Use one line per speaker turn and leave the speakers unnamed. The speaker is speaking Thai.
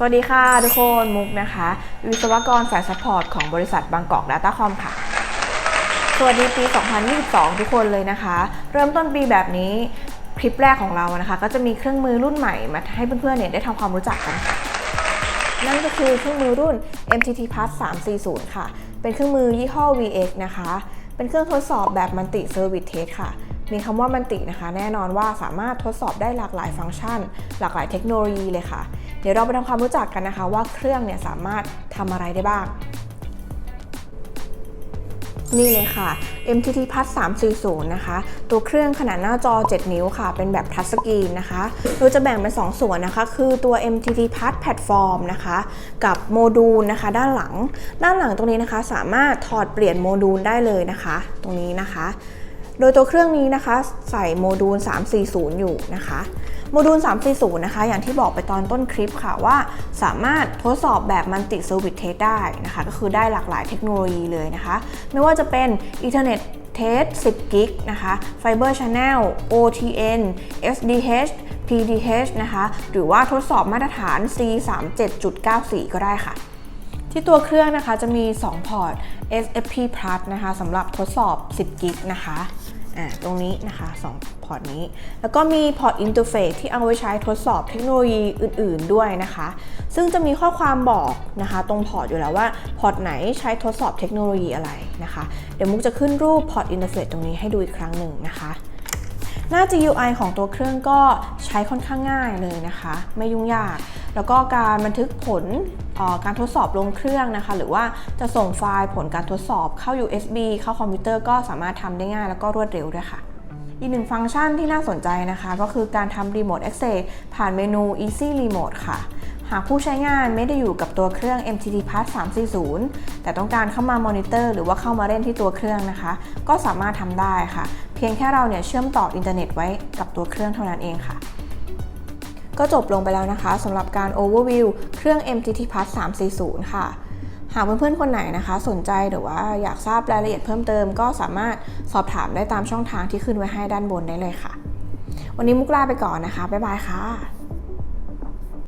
สวัสดีค่ะทุกคนมุกนะคะ วิศวกรสายซัพพอร์ตของบริษัทบางกอก Data Com ค่ะ สวัสดีปี 2022 ทุกคนเลยนะคะ เริ่มต้นปีแบบนี้คลิปแรกของเรานะคะ ก็จะมีเครื่องมือรุ่นใหม่มาให้เพื่อนๆเนี่ยได้ทำความรู้จักกันค่ะนั่นก็คือเครื่องมือรุ่น MTT Plus 340 ค่ะ เป็นเครื่องมือยี่ห้อ VX นะคะ เป็นเครื่องทดสอบแบบมันติเซอร์วิสเทสค่ะ มีคำว่ามันตินะคะ แน่นอนว่าสามารถทดสอบได้หลากหลายฟังก์ชัน หลากหลายเทคโนโลยีเลยค่ะ เดี๋ยวเราไปทำความรู้จักกันนะคะ ว่าเครื่องเนี่ยสามารถทำอะไรได้บ้าง นี่เลยค่ะ MTT Plus 340 นะคะ ตัวเครื่องขนาดหน้าจอ 7 นิ้วค่ะ เป็นแบบทัชสกรีนนะคะโดยจะแบ่งเป็น 2 ส่วนนะคะ คือตัว MTT Plus Platform นะคะ กับโมดูลนะคะ ด้านหลัง ด้านหลังตรงนี้นะคะ สามารถถอดเปลี่ยนโมดูลได้เลยนะคะ ตรงนี้นะคะ โดยตัวเครื่องนี้นะคะใส่โมดูล 340 อยู่นะคะโมดูล 340 นะคะ อย่างที่บอกไปตอนต้นคลิปค่ะว่าสามารถทดสอบแบบมันติเซอร์วิสเทสได้นะคะ ก็คือได้หลากหลายเทคโนโลยีเลยนะคะ ไม่ว่าจะเป็น Ethernet Test 10 กิกนะคะ Fiber Channel OTN SDH PDH นะคะ หรือว่าทดสอบมาตรฐาน C37.94 ก็ได้ค่ะ ที่ตัวเครื่องนะคะจะมี 2 พอร์ต SFP Plus นะคะสำหรับทดสอบ 10 กิกนะคะอ่าตรงนี้นะคะ2พอร์ตนี้ แล้วก็มีพอร์ตอินเทอร์เฟซที่เอาไว้ใช้ทดสอบเทคโนโลยีอื่น ๆ ด้วยนะคะ ซึ่งจะมีข้อความบอกนะคะ ตรงพอร์ตอยู่แล้วว่าพอร์ตไหนใช้ทดสอบเทคโนโลยีอะไรนะคะ เดี๋ยวมุกจะขึ้นรูปพอร์ตอินเทอร์เฟซตรงนี้ให้ดูอีกครั้งหนึ่งนะคะ หน้า GUI ของตัวเครื่องก็ใช้ค่อนข้างง่ายเลยนะคะ ไม่ยุ่งยาก แล้วก็การบันทึกผลการทดสอบลงเครื่องนะคะ หรือว่าจะส่งไฟล์ผลการทดสอบเข้า USB เข้าคอมพิวเตอร์ก็สามารถทำได้ง่ายแล้วก็รวดเร็วด้วยค่ะอีกหนึ่งฟังก์ชันที่น่าสนใจนะคะ ก็คือการทำ Remote Access ผ่านเมนู Easy Remote ค่ะ หากผู้ใช้งานไม่ได้อยู่กับตัวเครื่อง MTT Plus 340 แต่ต้องการเข้ามามอนิเตอร์หรือว่าเข้ามาเล่นที่ตัวเครื่องนะคะ ก็สามารถทำได้ค่ะ เพียงแค่เราเนี่ยเชื่อมต่ออินเทอร์เน็ตไว้กับตัวเครื่องเท่านั้นเองค่ะ ก็จบลงไปแล้วนะคะสำหรับการ Overview เครื่อง MTT Plus 340 ค่ะหากเพื่อนๆคนไหนนะคะ สนใจหรือว่าอยากทราบรายละเอียดเพิ่มเติม ก็สามารถสอบถามได้ตามช่องทางที่ขึ้นไว้ให้ด้านบนได้เลยค่ะ วันนี้มุกลาไปก่อนนะคะ บ๊ายบายค่ะ